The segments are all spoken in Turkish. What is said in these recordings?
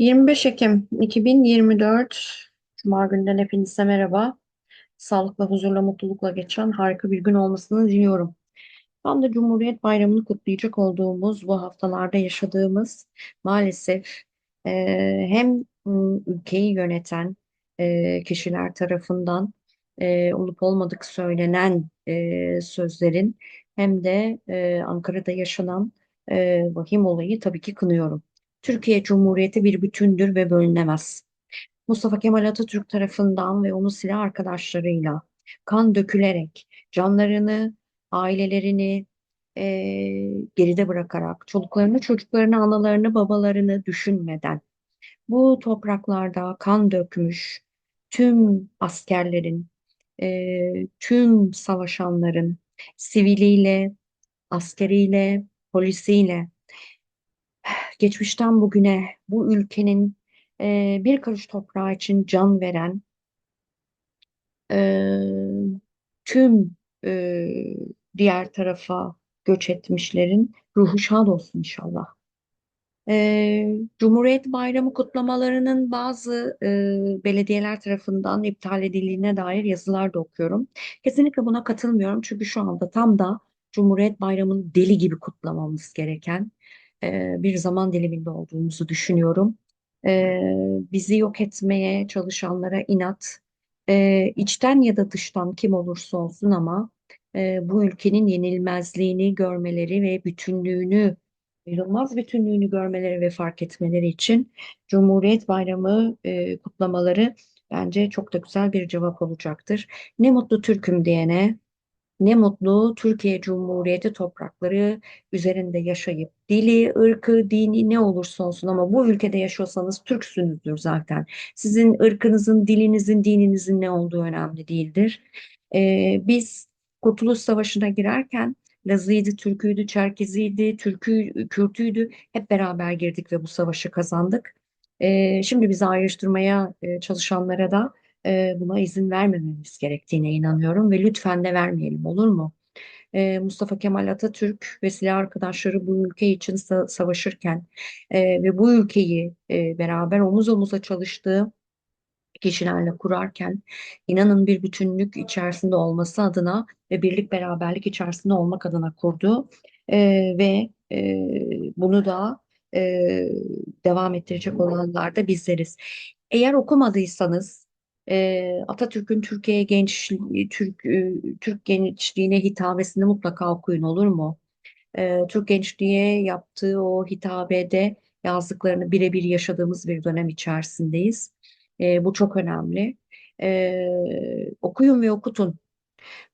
25 Ekim 2024 Cuma günden hepinize merhaba. Sağlıkla, huzurla, mutlulukla geçen harika bir gün olmasını diliyorum. Tam da Cumhuriyet Bayramı'nı kutlayacak olduğumuz bu haftalarda yaşadığımız maalesef e, hem ülkeyi yöneten e, kişiler tarafından e, olup olmadık söylenen e, sözlerin hem de e, Ankara'da yaşanan e, vahim olayı tabii ki kınıyorum. Türkiye Cumhuriyeti bir bütündür ve bölünemez. Mustafa Kemal Atatürk tarafından ve onun silah arkadaşlarıyla kan dökülerek canlarını, ailelerini eee, geride bırakarak, çocuklarını, çocuklarını, analarını, babalarını düşünmeden bu topraklarda kan dökmüş tüm askerlerin, eee, tüm savaşanların, siviliyle, askeriyle, polisiyle geçmişten bugüne bu ülkenin e, bir karış toprağı için can veren e, tüm e, diğer tarafa göç etmişlerin ruhu şad olsun inşallah. E, Cumhuriyet Bayramı kutlamalarının bazı e, belediyeler tarafından iptal edildiğine dair yazılar da okuyorum. Kesinlikle buna katılmıyorum çünkü şu anda tam da Cumhuriyet Bayramı'nı deli gibi kutlamamız gereken bir zaman diliminde olduğumuzu düşünüyorum. Bizi yok etmeye çalışanlara inat, içten ya da dıştan kim olursa olsun ama bu ülkenin yenilmezliğini görmeleri ve bütünlüğünü ayrılmaz bütünlüğünü görmeleri ve fark etmeleri için Cumhuriyet Bayramı kutlamaları bence çok da güzel bir cevap olacaktır. Ne mutlu Türk'üm diyene, ne mutlu Türkiye Cumhuriyeti toprakları üzerinde yaşayıp dili, ırkı, dini ne olursa olsun ama bu ülkede yaşıyorsanız Türksünüzdür zaten. Sizin ırkınızın, dilinizin, dininizin ne olduğu önemli değildir. Ee, biz Kurtuluş Savaşı'na girerken Lazıydı, Türküydü, Çerkeziydi, Türkü, Kürtüydü hep beraber girdik ve bu savaşı kazandık. Ee, şimdi bizi ayrıştırmaya e, çalışanlara da e, buna izin vermememiz gerektiğine inanıyorum ve lütfen de vermeyelim olur mu? E, Mustafa Kemal Atatürk ve silah arkadaşları bu ülke için sa- savaşırken e, ve bu ülkeyi e, beraber omuz omuza çalıştığı kişilerle kurarken inanın bir bütünlük içerisinde olması adına ve birlik beraberlik içerisinde olmak adına kurdu. E, ve e, bunu da e, devam ettirecek olanlar da bizleriz. Eğer okumadıysanız Atatürk'ün Türkiye genç Türk e, Türk gençliğine hitabesini mutlaka okuyun olur mu? Türk gençliğe yaptığı o hitabede yazdıklarını birebir yaşadığımız bir dönem içerisindeyiz. E, bu çok önemli. E, okuyun ve okutun.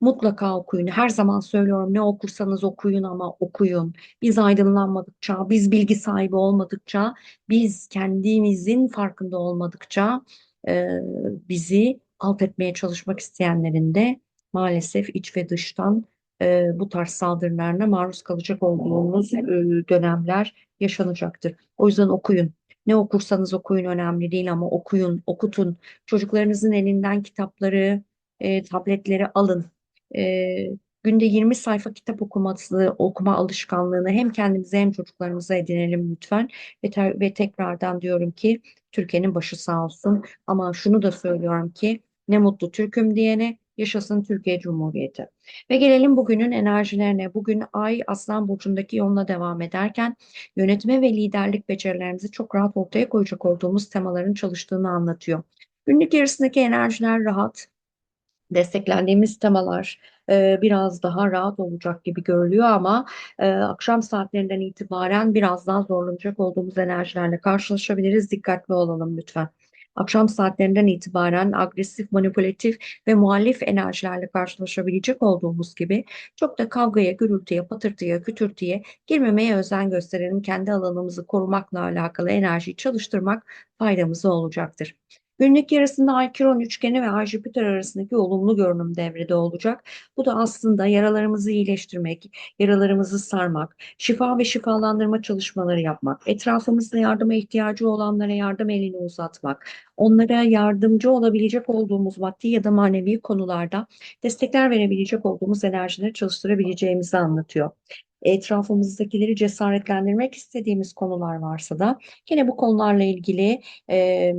Mutlaka okuyun. Her zaman söylüyorum ne okursanız okuyun ama okuyun. Biz aydınlanmadıkça, biz bilgi sahibi olmadıkça, biz kendimizin farkında olmadıkça e, bizi alt etmeye çalışmak isteyenlerin de maalesef iç ve dıştan e, bu tarz saldırılarına maruz kalacak olduğumuz e, dönemler yaşanacaktır. O yüzden okuyun. Ne okursanız okuyun önemli değil ama okuyun, okutun. Çocuklarınızın elinden kitapları, tabletleri alın. Günde 20 sayfa kitap okuması, okuma alışkanlığını hem kendimize hem çocuklarımıza edinelim lütfen. Ve, te- ve tekrardan diyorum ki Türkiye'nin başı sağ olsun. Ama şunu da söylüyorum ki ne mutlu Türk'üm diyene yaşasın Türkiye Cumhuriyeti. Ve gelelim bugünün enerjilerine. Bugün Ay Aslan Burcu'ndaki yoluna devam ederken yönetme ve liderlik becerilerimizi çok rahat ortaya koyacak olduğumuz temaların çalıştığını anlatıyor. Günlük yarısındaki enerjiler rahat, desteklendiğimiz temalar e, biraz daha rahat olacak gibi görülüyor ama e, akşam saatlerinden itibaren biraz daha zorlanacak olduğumuz enerjilerle karşılaşabiliriz. Dikkatli olalım lütfen. Akşam saatlerinden itibaren agresif, manipülatif ve muhalif enerjilerle karşılaşabilecek olduğumuz gibi çok da kavgaya, gürültüye, patırtıya, kütürtüye girmemeye özen gösterelim. Kendi alanımızı korumakla alakalı enerjiyi çalıştırmak faydamıza olacaktır. Günlük yarısında Ay-Kiron üçgeni ve Ay-Jüpiter arasındaki olumlu görünüm devrede olacak. Bu da aslında yaralarımızı iyileştirmek, yaralarımızı sarmak, şifa ve şifalandırma çalışmaları yapmak, etrafımızda yardıma ihtiyacı olanlara yardım elini uzatmak, onlara yardımcı olabilecek olduğumuz maddi ya da manevi konularda destekler verebilecek olduğumuz enerjileri çalıştırabileceğimizi anlatıyor. etrafımızdakileri cesaretlendirmek istediğimiz konular varsa da yine bu konularla ilgili e,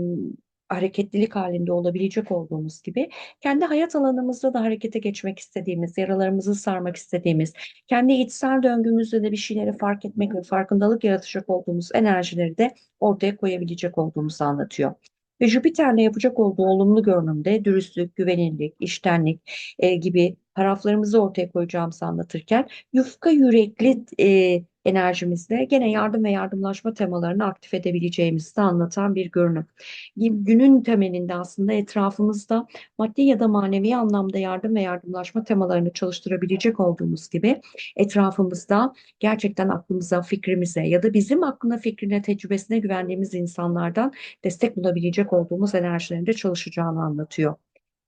hareketlilik halinde olabilecek olduğumuz gibi kendi hayat alanımızda da harekete geçmek istediğimiz, yaralarımızı sarmak istediğimiz, kendi içsel döngümüzde de bir şeyleri fark etmek ve farkındalık yaratacak olduğumuz enerjileri de ortaya koyabilecek olduğumuzu anlatıyor. Ve Jüpiter'le yapacak olduğu olumlu görünümde dürüstlük, güvenilirlik, iştenlik e, gibi taraflarımızı ortaya koyacağımızı anlatırken yufka yürekli e, enerjimizle gene yardım ve yardımlaşma temalarını aktif edebileceğimizi de anlatan bir görünüm. Günün temelinde aslında etrafımızda maddi ya da manevi anlamda yardım ve yardımlaşma temalarını çalıştırabilecek olduğumuz gibi etrafımızda gerçekten aklımıza, fikrimize ya da bizim aklına, fikrine, tecrübesine güvendiğimiz insanlardan destek bulabilecek olduğumuz enerjilerinde çalışacağını anlatıyor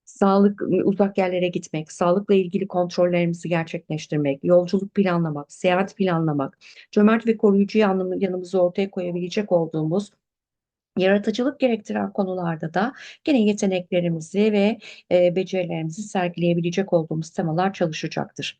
sağlık uzak yerlere gitmek, sağlıkla ilgili kontrollerimizi gerçekleştirmek, yolculuk planlamak, seyahat planlamak, cömert ve koruyucu yanımızı ortaya koyabilecek olduğumuz Yaratıcılık gerektiren konularda da gene yeteneklerimizi ve e, becerilerimizi sergileyebilecek olduğumuz temalar çalışacaktır.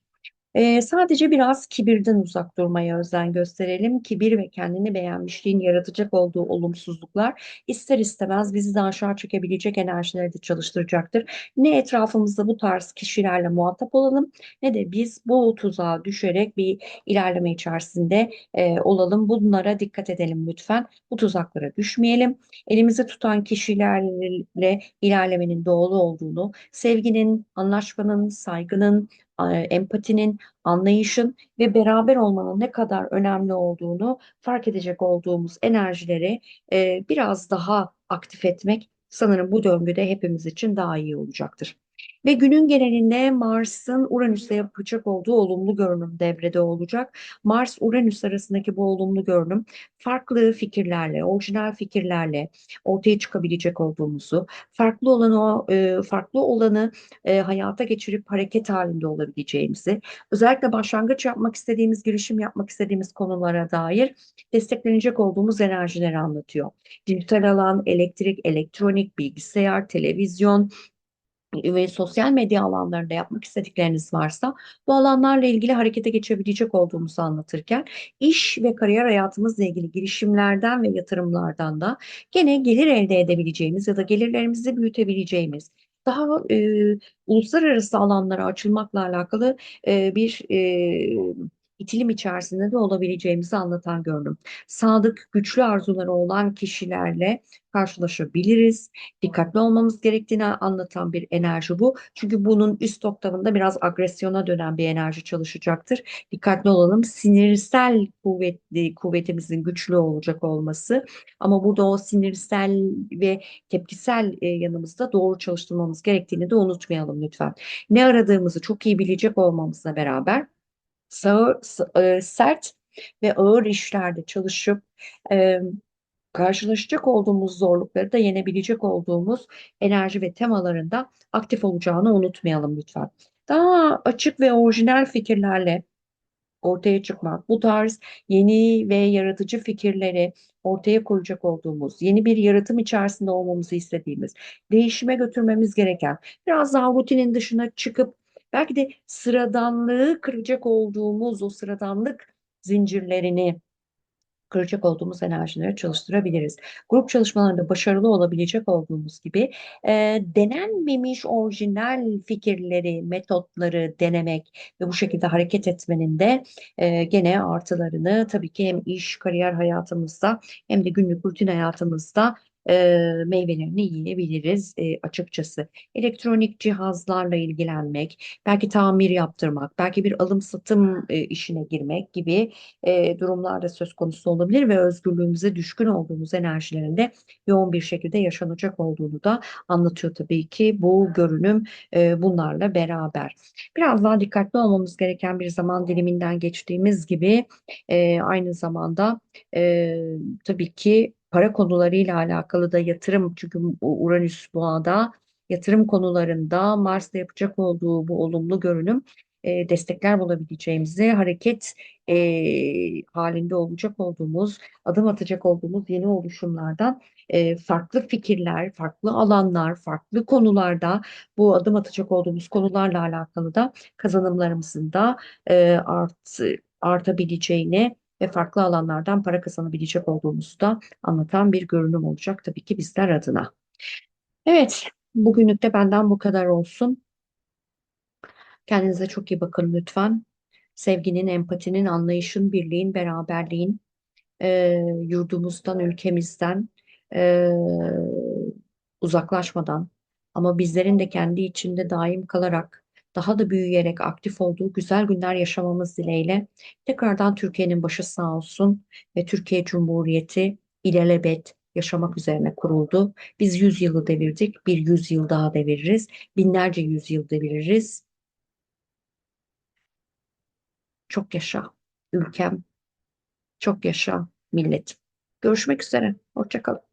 Ee, sadece biraz kibirden uzak durmaya özen gösterelim. Kibir ve kendini beğenmişliğin yaratacak olduğu olumsuzluklar ister istemez bizi de aşağı çekebilecek enerjileri de çalıştıracaktır. Ne etrafımızda bu tarz kişilerle muhatap olalım ne de biz bu tuzağa düşerek bir ilerleme içerisinde e, olalım. Bunlara dikkat edelim lütfen. Bu tuzaklara düşmeyelim. Elimizi tutan kişilerle ilerlemenin doğru olduğunu, sevginin, anlaşmanın, saygının, empatinin, anlayışın ve beraber olmanın ne kadar önemli olduğunu fark edecek olduğumuz enerjileri e, biraz daha aktif etmek sanırım bu döngüde hepimiz için daha iyi olacaktır. Ve günün genelinde Mars'ın Uranüs'e yapacak olduğu olumlu görünüm devrede olacak. Mars-Uranüs arasındaki bu olumlu görünüm farklı fikirlerle, orijinal fikirlerle ortaya çıkabilecek olduğumuzu, farklı olanı e, farklı olanı e, hayata geçirip hareket halinde olabileceğimizi, özellikle başlangıç yapmak istediğimiz, girişim yapmak istediğimiz konulara dair desteklenecek olduğumuz enerjileri anlatıyor. Dijital alan, elektrik, elektronik, bilgisayar, televizyon, ve sosyal medya alanlarında yapmak istedikleriniz varsa bu alanlarla ilgili harekete geçebilecek olduğumuzu anlatırken iş ve kariyer hayatımızla ilgili girişimlerden ve yatırımlardan da gene gelir elde edebileceğimiz ya da gelirlerimizi büyütebileceğimiz daha e, uluslararası alanlara açılmakla alakalı e, bir e, itilim içerisinde de olabileceğimizi anlatan gördüm. Sadık, güçlü arzuları olan kişilerle karşılaşabiliriz. Dikkatli olmamız gerektiğini anlatan bir enerji bu. Çünkü bunun üst oktavında biraz agresyona dönen bir enerji çalışacaktır. Dikkatli olalım. Sinirsel kuvvetli kuvvetimizin güçlü olacak olması ama burada o sinirsel ve tepkisel e, yanımızda doğru çalıştırmamız gerektiğini de unutmayalım lütfen. Ne aradığımızı çok iyi bilecek olmamızla beraber sağır, e, sert ve ağır işlerde çalışıp e, karşılaşacak olduğumuz zorlukları da yenebilecek olduğumuz enerji ve temalarında aktif olacağını unutmayalım lütfen. Daha açık ve orijinal fikirlerle ortaya çıkmak, bu tarz yeni ve yaratıcı fikirleri ortaya koyacak olduğumuz, yeni bir yaratım içerisinde olmamızı istediğimiz, değişime götürmemiz gereken, biraz daha rutinin dışına çıkıp belki de sıradanlığı kıracak olduğumuz o sıradanlık zincirlerini kıracak olduğumuz enerjileri çalıştırabiliriz. Grup çalışmalarında başarılı olabilecek olduğumuz gibi e, denenmemiş orijinal fikirleri, metotları denemek ve bu şekilde hareket etmenin de e, gene artılarını tabii ki hem iş, kariyer hayatımızda hem de günlük rutin hayatımızda e, meyvelerini yiyebiliriz e, açıkçası. Elektronik cihazlarla ilgilenmek, belki tamir yaptırmak, belki bir alım satım e, işine girmek gibi e, durumlarda söz konusu olabilir ve özgürlüğümüze düşkün olduğumuz enerjilerinde yoğun bir şekilde yaşanacak olduğunu da anlatıyor tabii ki bu görünüm e, bunlarla beraber. Biraz daha dikkatli olmamız gereken bir zaman diliminden geçtiğimiz gibi e, aynı zamanda e, tabii ki para konularıyla alakalı da yatırım çünkü Uranüs boğada yatırım konularında Mars'ta yapacak olduğu bu olumlu görünüm e, destekler bulabileceğimizi, hareket e, halinde olacak olduğumuz, adım atacak olduğumuz yeni oluşumlardan e, farklı fikirler, farklı alanlar, farklı konularda bu adım atacak olduğumuz konularla alakalı da kazanımlarımızın da e, art, artabileceğini ve farklı alanlardan para kazanabilecek olduğumuzu da anlatan bir görünüm olacak tabii ki bizler adına. Evet, bugünlük de benden bu kadar olsun. Kendinize çok iyi bakın lütfen. Sevginin, empatinin, anlayışın, birliğin, beraberliğin, e, yurdumuzdan, ülkemizden e, uzaklaşmadan ama bizlerin de kendi içinde daim kalarak daha da büyüyerek aktif olduğu güzel günler yaşamamız dileğiyle tekrardan Türkiye'nin başı sağ olsun ve Türkiye Cumhuriyeti ilelebet yaşamak üzerine kuruldu. Biz 100 yılı devirdik, bir 100 yıl daha deviririz, binlerce yüzyıl deviririz. Çok yaşa ülkem, çok yaşa milletim. Görüşmek üzere, hoşça kalın.